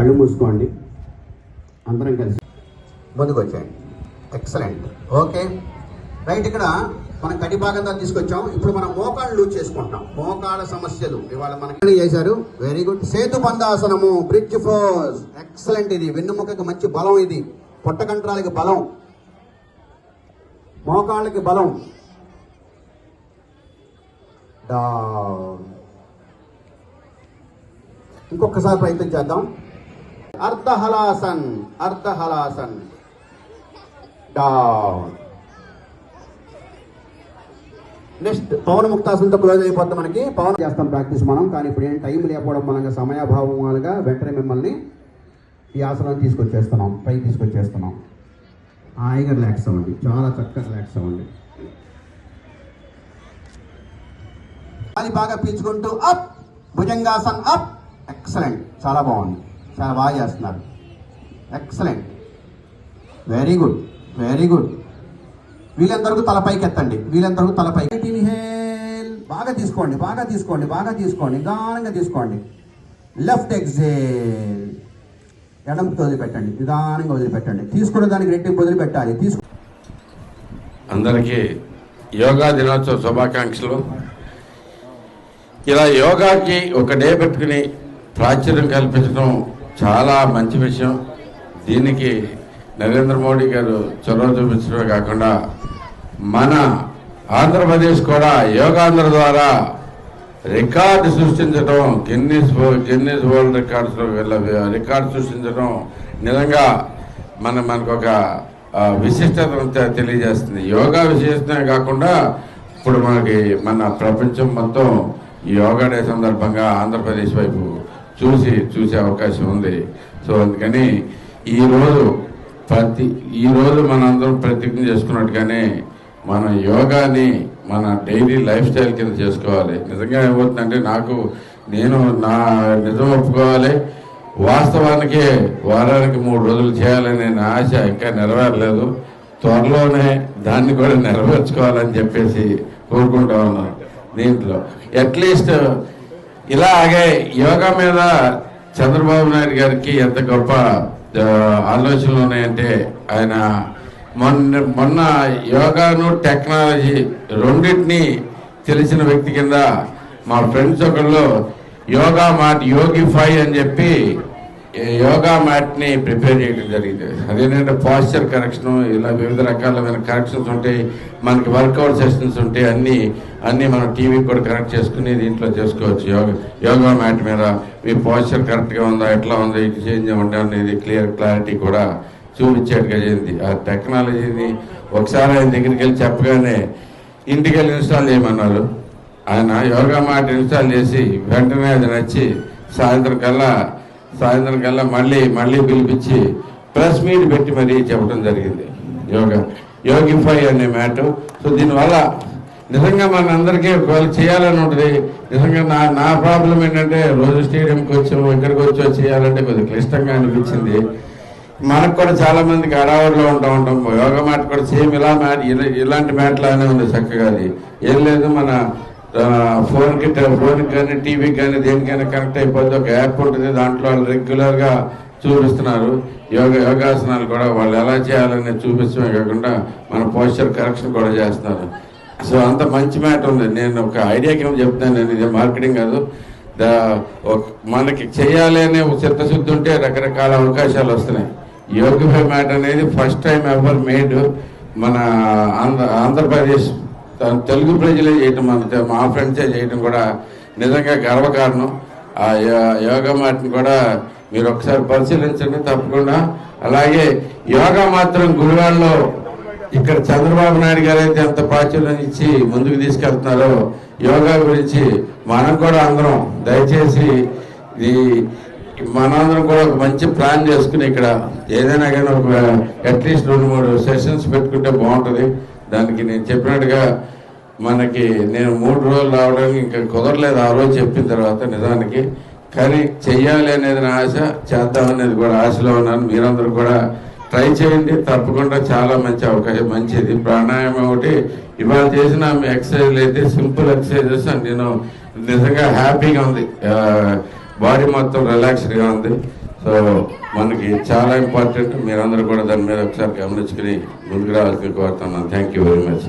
కళ్ళు మూసుకోండి. అందరం కలిసి ముందుకు వచ్చేయండి ఎక్సలెంట్ ఓకే రైట్ ఇక్కడ మనం కటి భాగంగా తీసుకొచ్చాం. ఇప్పుడు మనం మోకాళ్ళు లూజ్ చేసుకుంటాం మోకాళ్ళ సమస్యలు. ఇవాళ మనకి చేశారు? వెరీ గుడ్ సేతు బంధాసనము. బ్రిడ్జ్ ఫోర్స్ ఎక్సలెంట్ ఇది. వెన్నుముకకి మంచి బలం ఇది. పొట్టకంట్రాలకి బలం. మోకాళ్ళకి బలం. ఇంకొకసారి ప్రయత్నం చేద్దాం. అర్ధహలాసన్ అర్ధహలాసన్. డౌన్ నెక్స్ట్ పవన్ ముక్తాసనంతో క్లోజ్ అయిపోతాం మనకి. పవన్ చేస్తాం ప్రాక్టీస్ మనం కానీ ఇప్పుడు ఏం టైం లేకపోవడం మూలంగా సమయాభావం వెంటనే మిమ్మల్ని ఈ ఆసనం తీసుకొచ్చేస్తున్నాం పై తీసుకొచ్చేస్తున్నాం. హాయిగా రిలాక్స్ అవ్వండి చాలా చక్కగా రిలాక్స్ అవ్వండి. అది బాగా పీల్చుకుంటూ అప్ భుజంగాసన్ అప్ ఎక్సలెంట్ చాలా బాగుంది. చాలా బాగా చేస్తున్నారు. Excellent very good very good వీళ్ళందరికీ తలపైకి ఎత్తండి. వీళ్ళందరికీ తలపైకి ఇన్హేల్ బాగా తీసుకోండి. బాగా తీసుకోండి. బాగా తీసుకోండి. నిదానంగా తీసుకోండి. లెఫ్ట్ ఎగ్జేల్ ఎడంతో వదిలిపెట్టండి. నిదానంగా వదిలిపెట్టండి. తీసుకున్న దానికి రెట్టింపు వదిలిపెట్టాలి. తీసుకు అందరికీ యోగా దినోత్సవ శుభాకాంక్షలు. ఇలా యోగాకి ఒక డే పెట్టుకుని ప్రాచుర్యం కల్పించడం చాలా మంచి విషయం. దీనికి నరేంద్ర మోడీ గారు చొరవ చూపించడమే కాకుండా మన ఆంధ్రప్రదేశ్ కూడా యోగాంధ్ర ద్వారా రికార్డు సృష్టించడం Guinness Guinness world records record సృష్టించడం నిజంగా మన మనకు ఒక విశిష్టతను తెలియజేస్తుంది. యోగా విశిష్టమే కాకుండా ఇప్పుడు మనకి మన ప్రపంచం మొత్తం ఈ యోగా డే సందర్భంగా ఆంధ్రప్రదేశ్ వైపు చూసి చూసే అవకాశం ఉంది. సో అందుకని ఈరోజు ప్రతి ఈరోజు మనందరం ప్రతిజ్ఞ చేసుకున్నట్టుగానే మన యోగాని మన డైలీ లైఫ్ స్టైల్ కింద చేసుకోవాలి. నిజంగా ఏమవుతుందంటే నాకు నేను నా నిజం ఒప్పుకోవాలి. వాస్తవానికి వారానికి మూడు రోజులు చేయాలనే నా ఆశ ఇంకా నెరవేరలేదు. త్వరలోనే దాన్ని కూడా నెరవేర్చుకోవాలని చెప్పేసి కోరుకుంటా ఉన్నాను దీంట్లో. అట్లీస్ట్ ఇలాగే యోగా మీద చంద్రబాబు నాయుడు గారికి ఎంత గొప్ప ఆలోచనలు ఉన్నాయంటే ఆయన మొన్న మొన్న యోగాను టెక్నాలజీ రెండింటినీ తెలిసిన వ్యక్తి కింద మా ఫ్రెండ్స్ ఒకళ్ళు యోగా మ్యాట్ యోగిఫై అని చెప్పి యోగా మ్యాట్ని ప్రిపేర్ చేయడం జరిగింది. అదేంటంటే పాస్చర్ కరెక్షన్ ఇలా వివిధ రకాలమైన కరెక్షన్స్ ఉంటాయి. మనకి వర్కౌట్ సెషన్స్ ఉంటాయి. అన్నీ అన్నీ మనం టీవీకి కూడా కనెక్ట్ చేసుకుని దీంట్లో చేసుకోవచ్చు. యోగా యోగా మ్యాట్ మీద మీ పాస్చర్ కరెక్ట్గా ఉందా ఎట్లా ఉందా ఇటు చేంజ్ ఉందా అనేది క్లియర్ క్లారిటీ కూడా చూపించేట్టుగా చేయింది ఆ టెక్నాలజీని ఒకసారి ఆయన దగ్గరికి వెళ్ళి చెప్పగానే ఇంటికి వెళ్ళి ఇన్స్టాల్ చేయమన్నారు. ఆయన యోగా మ్యాట్ ఇన్స్టాల్ చేసి వెంటనే అది నచ్చి సాయంత్రం కల్లా సాయంత్రం కల్లా మళ్ళీ మళ్ళీ పిలిపించి ప్రెస్ మీట్ పెట్టి మరీ చెప్పడం జరిగింది. యోగా యోగిఫై అనే మ్యాట్. సో దీనివల్ల నిజంగా మన అందరికీ ఒకవేళ చేయాలని ఉంటుంది నిజంగా నా నా ప్రాబ్లం ఏంటంటే రోజు స్టేడియంకి వచ్చాము ఇక్కడికి వచ్చో చేయాలంటే కొద్దిగా క్లిష్టంగా అనిపించింది. మనకు కూడా చాలా మందికి అడావుడిలో ఉంటా ఉంటాం. యోగా మ్యాట్ కూడా సేమ్ ఇలా మ్యాట్ ఇలా- ఇలాంటి మ్యాట్ లానే ఉంది చక్కగా అది. ఏం లేదు మన ఫోన్కి ఫోన్కి కానీ టీవీకి కానీ దేనికైనా కనెక్ట్ అయిపోతే ఒక యాప్ ఉంటుంది. దాంట్లో వాళ్ళు రెగ్యులర్గా చూపిస్తున్నారు. యోగ యోగాసనాలు కూడా వాళ్ళు ఎలా చేయాలని చూపించడమే కాకుండా మన పోస్చర్ కరెక్షన్ కూడా చేస్తున్నారు సో అంత మంచి మ్యాట్ ఉంది. నేను ఒక ఐడియా కింద చెప్తాను. నేను ఇది మార్కెటింగ్ కాదు. మనకి చేయాలి అనే ఒక చిత్తశుద్ధి ఉంటే రకరకాల అవకాశాలు వస్తున్నాయి. యోగిఫై మ్యాట్ అనేది ఫస్ట్ టైం ఎవర్ మేడ్ మన ఆంధ్ర ఆంధ్రప్రదేశ్ తెలుగు ప్రజలే చేయటం మన మా ఫ్రెండ్సే చేయటం కూడా నిజంగా గర్వకారణం. ఆ యో- యోగా మాటను కూడా మీరు ఒకసారి పరిశీలించండి తప్పకుండా. అలాగే యోగా మాత్రం గుడివాడలో ఇక్కడ చంద్రబాబు నాయుడు గారు అయితే ఎంత ప్రాచుర్యం ఇచ్చి ముందుకు తీసుకెళ్తున్నారో యోగా గురించి మనం కూడా అందరం దయచేసి ఈ మనందరం కూడా ఒక మంచి ప్లాన్ చేసుకుని ఇక్కడ ఏదైనా కానీ ఒక అట్లీస్ట్ రెండు మూడు సెషన్స్ పెట్టుకుంటే బాగుంటుంది. దానికి నేను చెప్పినట్టుగా మనకి నేను మూడు రోజులు రావడానికి ఇంకా కుదరలేదు. ఆ రోజు చెప్పిన తర్వాత నిజానికి కానీ చెయ్యాలి అనేది నా ఆశ చేద్దామనేది కూడా ఆశలో ఉన్నాను. మీరందరూ కూడా ట్రై చేయండి. తప్పకుండా చాలా మంచి అవకాశం మంచిది. ప్రాణాయామం ఒకటి. ఇవాళ చేసిన ఎక్సర్సైజ్ అయితే సింపుల్ ఎక్సర్సైజెస్ నేను నిజంగా హ్యాపీగా ఉంది. బాడీ మొత్తం రిలాక్స్డ్గా ఉంది. సో మనకి చాలా ఇంపార్టెంట్ మీరందరూ కూడా దాని మీద ఒకసారి గమనించుకుని ముందుకు రావాల్సి కోరుతున్నాను. Thank you very much